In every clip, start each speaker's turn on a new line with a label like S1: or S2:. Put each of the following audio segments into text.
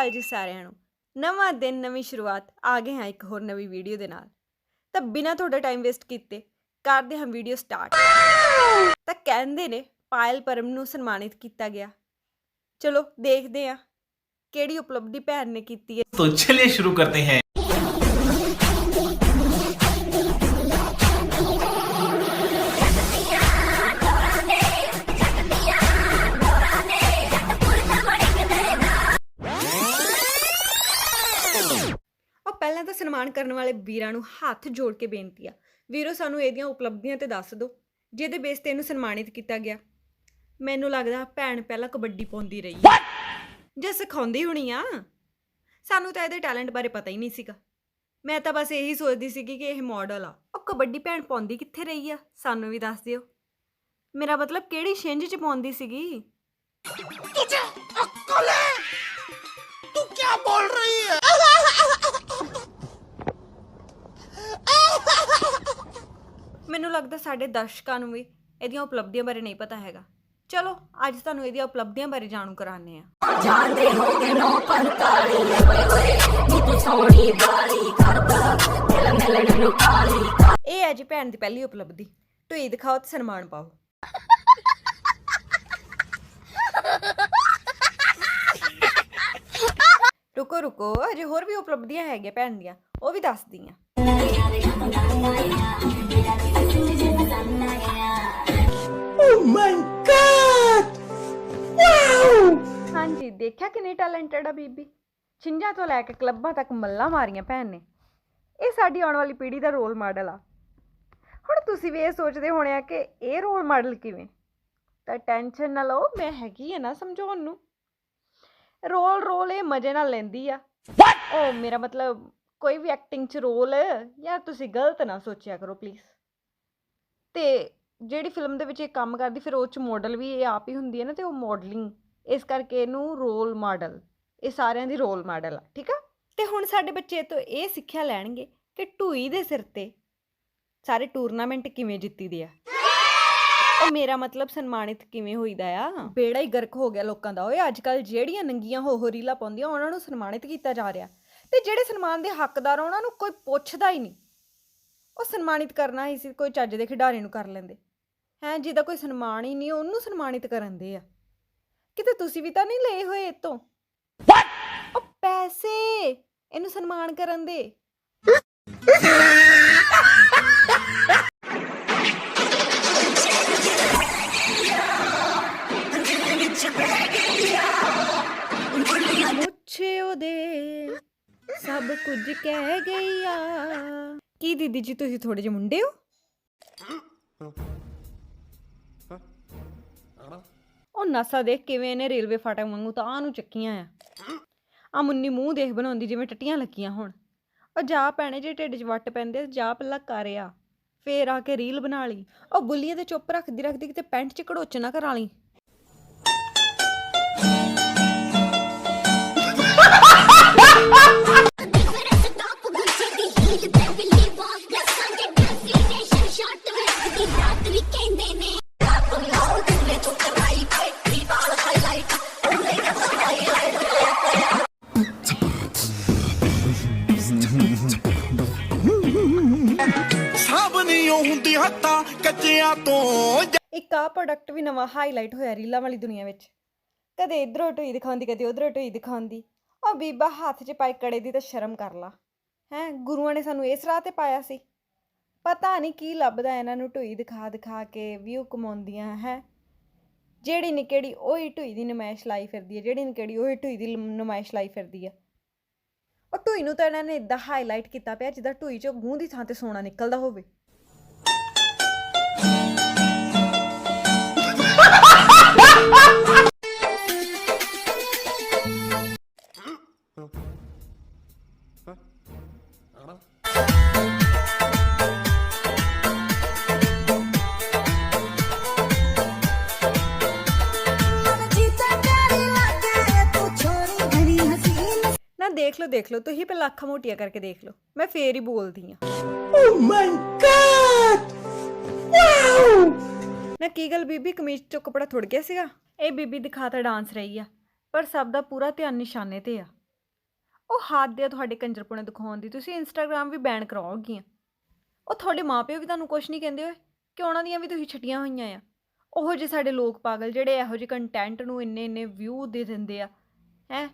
S1: ਅਕਾਲ ਜੀ ਸਾਰਿਆਂ ਨੂੰ ਨਵਾਂ ਦਿਨ ਨਵੀਂ ਸ਼ੁਰੂਆਤ ਆ ਗਏ ਹਾਂ ਇੱਕ ਹੋਰ ਨਵੀਂ ਵੀਡੀਓ ਦੇ ਨਾਲ ਤਾਂ ਬਿਨਾਂ ਤੁਹਾਡਾ ਟਾਈਮ ਵੇਸਟ ਕੀਤੇ ਕਰਦੇ ਹਾਂ ਵੀਡੀਓ ਸਟਾਰਟ ਤਾਂ ਕਹਿੰਦੇ ਨੇ ਪਾਇਲ ਪਰਮ ਨੂੰ ਸਨਮਾਨਿਤ ਕੀਤਾ ਗਿਆ ਚਲੋ ਦੇਖਦੇ ਹਾਂ ਕਿਹੜੀ ਉਪਲਬਧੀ ਭੈਣ ਨੇ ਕੀਤੀ ਹੈ
S2: तो चलिए शुरू करते हैं
S1: ਉਹ ਪਹਿਲਾਂ ਤਾਂ ਸਨਮਾਨ ਕਰਨ ਵਾਲੇ ਵੀਰਾਂ ਨੂੰ ਹੱਥ ਜੋੜ ਕੇ ਬੇਨਤੀ ਆ ਵੀਰੋ ਸਾਨੂੰ ਇਹਦੀਆਂ ਉਪਲਬਧੀਆਂ ਤੇ ਦੱਸ ਦਿਓ ਜਿਹਦੇ ਬੇਸ ਤੇ ਇਹਨੂੰ ਸਨਮਾਨਿਤ ਕੀਤਾ ਗਿਆ। ਮੈਨੂੰ ਲੱਗਦਾ ਭੈਣ ਪਹਿਲਾਂ ਕਬੱਡੀ ਪਾਉਂਦੀ ਰਹੀ ਜਾਂ ਸਿਖਾਉਂਦੀ ਹੋਣੀ ਆ। ਸਾਨੂੰ ਤਾਂ ਇਹਦੇ ਟੈਲੈਂਟ ਬਾਰੇ ਪਤਾ ਹੀ ਨਹੀਂ ਸੀਗਾ। ਮੈਂ ਤਾਂ ਬਸ ਇਹੀ ਸੋਚਦੀ ਸੀਗੀ ਕਿ ਇਹ ਮਾਡਲ ਆ। ਉਹ ਕਬੱਡੀ ਭੈਣ ਪਾਉਂਦੀ ਕਿੱਥੇ ਰਹੀ ਆ ਸਾਨੂੰ ਵੀ ਦੱਸ ਦਿਓ। ਮੇਰਾ ਮਤਲਬ ਕਿਹੜੀ ਛਿੰਝ ਚ ਪਾਉਂਦੀ ਸੀਗੀ? ਲੱਗਦਾ ਸਾਡੇ ਦਰਸ਼ਕਾਂ ਨੂੰ ਵੀ ਇਹਦੀਆਂ ਉਪਲਬਧੀਆਂ ਬਾਰੇ ਨਹੀਂ ਪਤਾ ਹੈਗਾ। ਚਲੋ ਅੱਜ ਤੁਹਾਨੂੰ ਇਹਦੀਆਂ ਉਪਲਬਧੀਆਂ ਬਾਰੇ ਜਾਣੂ ਕਰਾਉਂਦੇ ਆ
S3: ਜਾਂਦੇ ਹੋਗੇ ਨੋ ਪੰਤਾਲੀ ਓਏ ਓਏ ਨੀ ਤੂੰ ਸੋਹਣੀ ਬਾਰੀ ਕਰਦਾ ਦਿਲ ਮਿਲਣ ਨੂੰ ਕਾਲੀ
S1: ਇਹ ਹੈ ਜੀ ਭੈਣ ਦੀ ਪਹਿਲੀ ਉਪਲਬਧੀ। ਢੂਈ ਦਿਖਾਓ ਤੇ ਸਨਮਾਨ ਪਾਓ। ਰੁਕੋ ਰੁਕੋ ਅਜੇ ਹੋਰ ਵੀ ਉਪਲਬਧੀਆਂ ਹੈਗੀਆਂ ਭੈਣ ਦੀਆਂ ਉਹ ਵੀ ਦੱਸਦੀ ਆ ਦੇਖਿਆ ਕਿੰਨੀ ਟੈਲੈਂਟਡ ਆ ਬੀਬੀ? ਛਿੰਝਾਂ ਤੋਂ ਲੈ ਕੇ ਕਲੱਬਾਂ ਤੱਕ ਮੱਲਾਂ ਮਾਰੀਆਂ ਭੈਣ ਨੇ। ਇਹ ਸਾਡੀ ਆਉਣ ਵਾਲੀ ਪੀੜ੍ਹੀ ਦਾ ਰੋਲ ਮਾਡਲ ਆ। ਹੁਣ ਤੁਸੀਂ ਵੀ ਇਹ ਸੋਚਦੇ ਹੋਣੇ ਆ ਕਿ ਇਹ ਰੋਲ ਮਾਡਲ ਕਿਵੇਂ? ਤਾਂ ਟੈਨਸ਼ਨ ਨਾ ਲਓ ਮੈਂ ਹੈਗੀ ਆ ਨਾ ਸਮਝਾਉਣ ਨੂੰ। ਰੋਲ ਰੋਲ ਇਹ ਮਜ਼ੇ ਨਾਲ ਲੈਂਦੀ ਆ। ਉਹ ਮੇਰਾ ਮਤਲਬ ਕੋਈ ਵੀ ਐਕਟਿੰਗ 'ਚ ਰੋਲ ਯਾਰ ਤੁਸੀਂ ਗਲਤ ਨਾ ਸੋਚਿਆ ਕਰੋ ਪਲੀਜ਼ ਤੇ ਜਿਹੜੀ ਫਿਲਮ ਦੇ ਵਿੱਚ ਇਹ ਕੰਮ ਕਰਦੀ ਫਿਰ ਉਹ 'ਚ ਮਾਡਲ ਵੀ ਇਹ ਆਪ ਹੀ ਹੁੰਦੀ ਹੈ ਨਾ ਤੇ ਉਹ ਮਾਡਲਿੰਗ ਇਸ ਕਰਕੇ ਇਹਨੂੰ ਰੋਲ ਮਾਡਲ ਇਹ ਸਾਰਿਆਂ ਦੀ ਰੋਲ ਮਾਡਲ ਆ ਠੀਕ ਆ? ਤੇ ਹੁਣ ਸਾਡੇ ਬੱਚੇ ਇਹ ਤੋਂ ਇਹ ਸਿੱਖਿਆ ਲੈਣਗੇ ਕਿ ਢੂਈ ਦੇ ਸਿਰ ਤੇ ਸਾਰੇ ਟੂਰਨਾਮੈਂਟ ਕਿਵੇਂ ਜਿੱਤੀਦੇ ਆ। ਉਹ ਮੇਰਾ ਮਤਲਬ ਸਨਮਾਨਿਤ ਕਿਵੇਂ ਹੋਈਦਾ ਆ? ਬੇੜਾ ਹੀ ਗਰਕ ਹੋ ਗਿਆ ਲੋਕਾਂ ਦਾ ਓਏ ਅੱਜ ਕੱਲ ਜਿਹੜੀਆਂ ਨੰਗੀਆਂ ਹੋ ਹੋ ਰੀਲਾਂ ਪਾਉਂਦੀਆਂ ਉਹਨਾਂ ਨੂੰ ਸਨਮਾਨਿਤ ਕੀਤਾ ਜਾ ਰਿਹਾ। ਤੇ ਜਿਹੜੇ ਸਨਮਾਨ ਦੇ ਹੱਕਦਾਰ ਆ ਉਹਨਾਂ ਨੂੰ ਕੋਈ ਪੁੱਛਦਾ ਹੀ ਨਹੀਂ। ਉਹ ਸਨਮਾਨਿਤ ਕਰਨਾ ਹੀ ਸੀ ਕੋਈ ਚੱਜ ਦੇ ਖਿਡਾਰੀ ਨੂੰ ਕਰ ਲੈਂਦੇ। ਹੈ ਜਿਹਦਾ ਕੋਈ ਸਨਮਾਨ ਹੀ ਨਹੀਂ ਉਹਨੂੰ ਸਨਮਾਨਿਤ ਕਰਨ ਦੇ ਆ। ਕਿਤੇ ਤੁਸੀਂ ਵੀ ਤਾਂ ਨਹੀਂ ਲਏ ਹੋਏ ਇਹ ਤੋਂ ਉਹ ਪੈਸੇ ਇਹਨੂੰ ਸਨਮਾਨ ਕਰਨ ਦੇ ਮੁੱਛੇ ਉਹਦੇ ਸਭ ਕੁਝ ਕਹਿ ਗਈ ਆ ਕੀ ਦੀਦੀ ਜੀ ਤੁਸੀਂ ਥੋੜੇ ਜਿਹੇ ਮੁੰਡੇ ਹੋ ਉਹ ਨਸਾ ਦੇਖ ਕਿਵੇਂ ਇਹਨੇ ਰੇਲਵੇ ਫਾਟਕ ਵਾਂਗੂ ਤਾਂ ਆਹ ਨੂੰ ਚੱਕੀਆਂ ਆ। ਆ ਮੁੰਨੀ ਮੂੰਹ ਦੇਖ ਬਣਾਉਂਦੀ ਜਿਵੇਂ ਟੱਟੀਆਂ ਲੱਗੀਆਂ ਹੋਣ। ਉਹ ਜਾ ਪੈਣੇ ਜੇ ਢਿੱਡ 'ਚ ਵੱਟ ਪੈਂਦੇ ਜਾ ਪੱਲਾ ਕਰਿਆ ਫੇਰ ਆ ਕੇ ਰੀਲ ਬਣਾ ਲਈ। ਉਹ ਬੁੱਲੀਏ ਤੇ ਚੁੱਪ ਰੱਖਦੀ ਰੱਖਦੀ ਕਿਤੇ ਪੈਂਟ 'ਚ ਘੜੋਚ ਨਾ ਕਰਾ ਲਈ
S4: ਸਭ ਨਹੀਂ ਹੁੰਦੀ ਹੱਥਾਂ ਕੱਚਿਆਂ ਤੋਂ
S1: ਇੱਕ ਆ ਪ੍ਰੋਡਕਟ ਵੀ ਨਵਾਂ ਹਾਈਲਾਈਟ ਹੋਇਆ ਰੀਲਾਂ ਵਾਲੀ ਦੁਨੀਆ ਵਿੱਚ। ਕਦੇ ਇਧਰੋਂ ਢੋਈ ਦਿਖਾਉਂਦੀ, ਕਦੇ ਉਧਰੋਂ ਢੋਈ ਦਿਖਾਉਂਦੀ। ਉਹ ਬੀਬਾ ਹੱਥ 'ਚ ਪਾਈ ਕੜੇ ਦੀ ਤਾਂ ਸ਼ਰਮ ਕਰ ਲਾ। ਹੈ, ਗੁਰੂਆਂ ਨੇ ਸਾਨੂੰ ਇਸ ਰਾਹ ਤੇ ਪਾਇਆ ਸੀ। ਪਤਾ ਨਹੀਂ ਕੀ ਲੱਭਦਾ ਇਹਨਾਂ ਨੂੰ ਢੋਈ ਦਿਖਾ ਦਿਖਾ ਕੇ ਵਿਊ ਕਮਾਉਂਦੀਆਂ, ਹੈ। ਜਿਹੜੀ ਨੀ ਕਿਹੜੀ ਉਹੀ ਢੋਈ ਦੀ ਨਮਾਇਸ਼ ਲਾਈ ਫਿਰਦੀ ਹੈ, ਜਿਹੜੀ ਨੀ ਕਿਹੜੀ ਉਹੀ ਢੋਈ ਦੀ ਲਮ- ਨਮਾਇਸ਼ ਲਾਈ ਫਿਰਦੀ ਹੈ ਉਹ ਢੋਈ ਨੂੰ ਤਾਂ ਇਹਨਾਂ ਨੇ ਇਦਾਂ ਹਾਈਲਾਈਟ ਕੀਤਾ ਪਿਆ ਜਿੱਦਾਂ ਢੂਈ 'ਚੋਂ ਗੂੰ ਦੀ ਥਾਂ ਤੇ ਸੋਨਾ ਨਿਕਲਦਾ ਹੋਵੇ। ਦੇਖ ਲਓ ਦੇਖ ਲਓ ਤੁਸੀਂ ਪਹਿਲਾਂ ਅੱਖਾਂ ਮੋਟੀਆਂ ਕਰਕੇ ਦੇਖ ਲਓ ਮੈਂ ਫੇਰ ਹੀ ਬੋਲਦੀ ਆ
S4: Oh my god! Wow!
S1: ਨਾ ਕੀ ਗੱਲ ਬੀਬੀ ਕਮੀਜ਼ ਚੋਂ ਕੱਪੜਾ ਥੁੜ ਗਿਆ ਸੀਗਾ? ਇਹ ਬੀਬੀ ਦਿਖਾਤਾ ਡਾਂਸ ਰਹੀ ਆ ਪਰ ਸਭ ਦਾ ਪੂਰਾ ਧਿਆਨ ਨਿਸ਼ਾਨੇ ਤੇ ਆ। ਉਹ ਹੱਦ ਹੈ ਤੁਹਾਡੇ ਕੰਜਰਪੁਣੇ ਦਿਖਾਉਣ ਦੀ ਤੁਸੀਂ ਇੰਸਟਾਗ੍ਰam ਵੀ ਬੈਨ ਕਰਾਓਗੀਆਂ। ਉਹ ਤੁਹਾਡੇ ਮਾਪਿਓ ਵੀ ਤੁਹਾਨੂੰ ਕੁਝ ਨਹੀਂ ਕਹਿੰਦੇ ਹੋਏ ਕਿ ਉਹਨਾਂ ਦੀਆਂ ਵੀ ਤੁਸੀਂ ਛੱਟੀਆਂ ਹੋਈਆਂ ਆ। ਉਹੋ ਜਿਹੇ ਸਾਡੇ ਲੋਕ ਪਾਗਲ ਜਿਹੜੇ ਇਹੋ ਜਿਹੇ ਕੰਟੈਂਟ ਨੂੰ ਇੰਨੇ ਇੰਨੇ ਵਿਊ ਦੇ ਦਿੰਦੇ ਆ ਹੈ?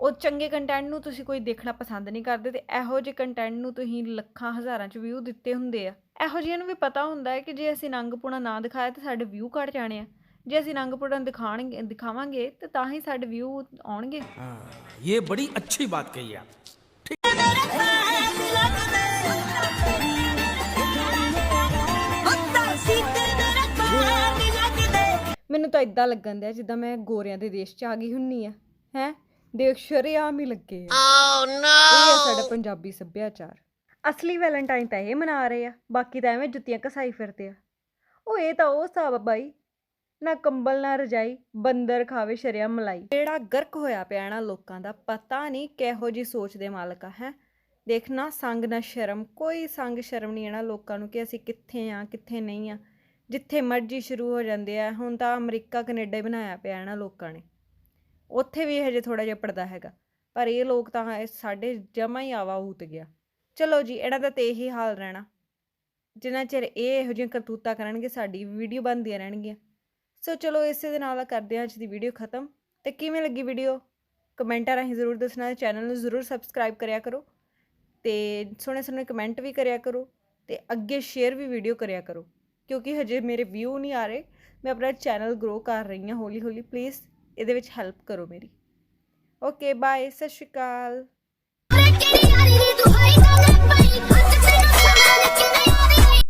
S1: ਉਹ ਚੰਗੇ ਕੰਟੈਂਟ ਨੂੰ ਤੁਸੀਂ ਕੋਈ ਦੇਖਣਾ ਪਸੰਦ ਨਹੀਂ ਕਰਦੇ ਤੇ ਇਹੋ ਜਿਹੇ ਕੰਟੈਂਟ ਨੂੰ ਤੁਸੀਂ ਲੱਖਾਂ ਹਜ਼ਾਰਾਂ ਚ ਵਿਊ ਦਿੱਤੇ ਹੁੰਦੇ ਆ। ਇਹੋ ਜਿਹਿਆਂ ਨੂੰ ਵੀ ਪਤਾ ਹੁੰਦਾ ਹੈ ਕਿ ਜੇ ਅਸੀਂ ਨੰਗਪੁਣਾ ਨਾ ਦਿਖਾਇਆ ਤੇ ਸਾਡੇ ਵਿਊ ਘਟ ਜਾਣੇ ਆ। ਜੇ ਅਸੀਂ ਨੰਗਪੁਣਾ ਦਿਖਾਣਗੇ ਦਿਖਾਵਾਂਗੇ ਤੇ ਤਾਂ ਹੀ ਸਾਡੇ ਵਿਊ ਆਉਣਗੇ।
S4: ਹਾਂ ਇਹ ਬੜੀ ਅੱਛੀ ਬਾਤ ਕਹੀ ਆ।
S1: ਮੈਨੂੰ ਤਾਂ ਇਦਾਂ ਲੱਗਣ ਦਿਆ ਜਿੱਦਾਂ ਮੈਂ ਗੋਰਿਆਂ ਦੇ ਦੇਸ਼ 'ਚ ਆ ਗਈ ਹੁੰਨੀ ਆ ਹੈ? ਦੇਖ ਸ਼ਰੇਆਮ ਹੀ ਲੱਗੇ ਆ। ਇਹ ਆ ਸਾਡਾ ਪੰਜਾਬੀ ਸੱਭਿਆਚਾਰ। ਅਸਲੀ ਵੈਲੈਂਟਾਈਨ ਤਾਂ ਇਹ ਮਨਾ ਰਹੇ ਆ ਬਾਕੀ ਤਾਂ ਐਵੇਂ ਜੁੱਤੀਆਂ ਘਸਾਈ ਫਿਰਦੇ ਆ। ਉਹ ਇਹ ਤਾਂ ਉਹ ਹਿਸਾਬ ਆ ਬਾਈ ਨਾ ਕੰਬਲ ਨਾ ਰਜਾਈ ਬੰਦਰ ਖਾਵੇ ਸ਼ਰਿਆਮ ਮਲਾਈ। ਜਿਹੜਾ ਗਰਕ ਹੋਇਆ ਪਿਆ ਨਾ ਲੋਕਾਂ ਦਾ ਪਤਾ ਨਹੀਂ ਕਿਹੋ ਜੀ ਸੋਚ ਦੇ ਮਾਲਕ ਆ ਹੈ? ਦੇਖਣਾ ਸੰਗ ਨਾ ਸ਼ਰਮ ਕੋਈ ਸੰਗ ਸ਼ਰਮ ਨਹੀਂ ਇਹਨਾਂ ਲੋਕਾਂ ਨੂੰ ਕਿ ਅਸੀਂ ਕਿੱਥੇ ਆ ਕਿੱਥੇ ਨਹੀਂ ਆ। ਜਿੱਥੇ ਮਰਜ਼ੀ ਸ਼ੁਰੂ ਹੋ ਜਾਂਦੇ ਆ ਹੁਣ ਤਾਂ ਅਮਰੀਕਾ ਕੈਨੇਡਾ ਹੀ ਬਣਾਇਆ ਪਿਆ ਇਹਨਾਂ ਲੋਕਾਂ ਨੇ। ਉੱਥੇ ਵੀ ਹਜੇ ਥੋੜਾ ਜਿਹਾ ਪੜਦਾ ਹੈਗਾ। ਪਰ ਇਹ ਲੋਕ ਤਾਂ ਸਾਡੇ ਜਮਾ ਹੀ ਆਵਾ ਉਤ ਗਿਆ। ਚਲੋ ਜੀ, ਇਹਨਾਂ ਦਾ ਤੇ ਇਹੀ ਹਾਲ ਰਹਿਣਾ। ਜਿੰਨਾ ਚਿਰ ਇਹ ਇਹੋ ਜਿਹੀਆਂ ਕਰਤੂਤਾਂ ਕਰਨਗੇ, ਸਾਡੀ ਵੀਡੀਓ ਬਣਦੀਆਂ ਰਹਿਣਗੀਆਂ। ਸੋ ਚਲੋ ਇਸੇ ਦੇ ਨਾਲ ਕਰਦੇ ਹਾਂ ਅੱਜ ਦੀ ਵੀਡੀਓ ਖਤਮ। ਤੇ ਕਿਵੇਂ ਲੱਗੀ ਵੀਡੀਓ? ਕਮੈਂਟਾਂ ਰਾਹੀਂ ਜ਼ਰੂਰ ਦੱਸਣਾ, ਚੈਨਲ ਨੂੰ ਜ਼ਰੂਰ ਸਬਸਕ੍ਰਾਈਬ ਕਰਿਆ ਕਰੋ। ਤੇ ਸੋਹਣੇ ਸੋਹਣੇ ਕਮੈਂਟ ਵੀ ਕਰਿਆ ਕਰੋ। ਤੇ ਅੱਗੇ ਸ਼ੇਅਰ ਵੀ ਵੀਡੀਓ ਕਰਿਆ ਕਰੋ। ਕਿਉਂਕਿ ਹਜੇ ਮੇਰੇ ਵਿਊ ਨਹੀਂ ਆ ਰਹੇ। ਮੈਂ ਆਪਣਾ ਚੈਨਲ ਗਰੋ ਕਰ ਰਹੀ ਹਾਂ ਹੌਲੀ ਹੌਲੀ ਪਲੀਜ਼ ਇਹਦੇ ਵਿੱਚ ਹੈਲਪ ਕਰੋ ਮੇਰੀ। ਓਕੇ ਬਾਏ ਸਤਿ ਸ਼੍ਰੀ ਅਕਾਲ।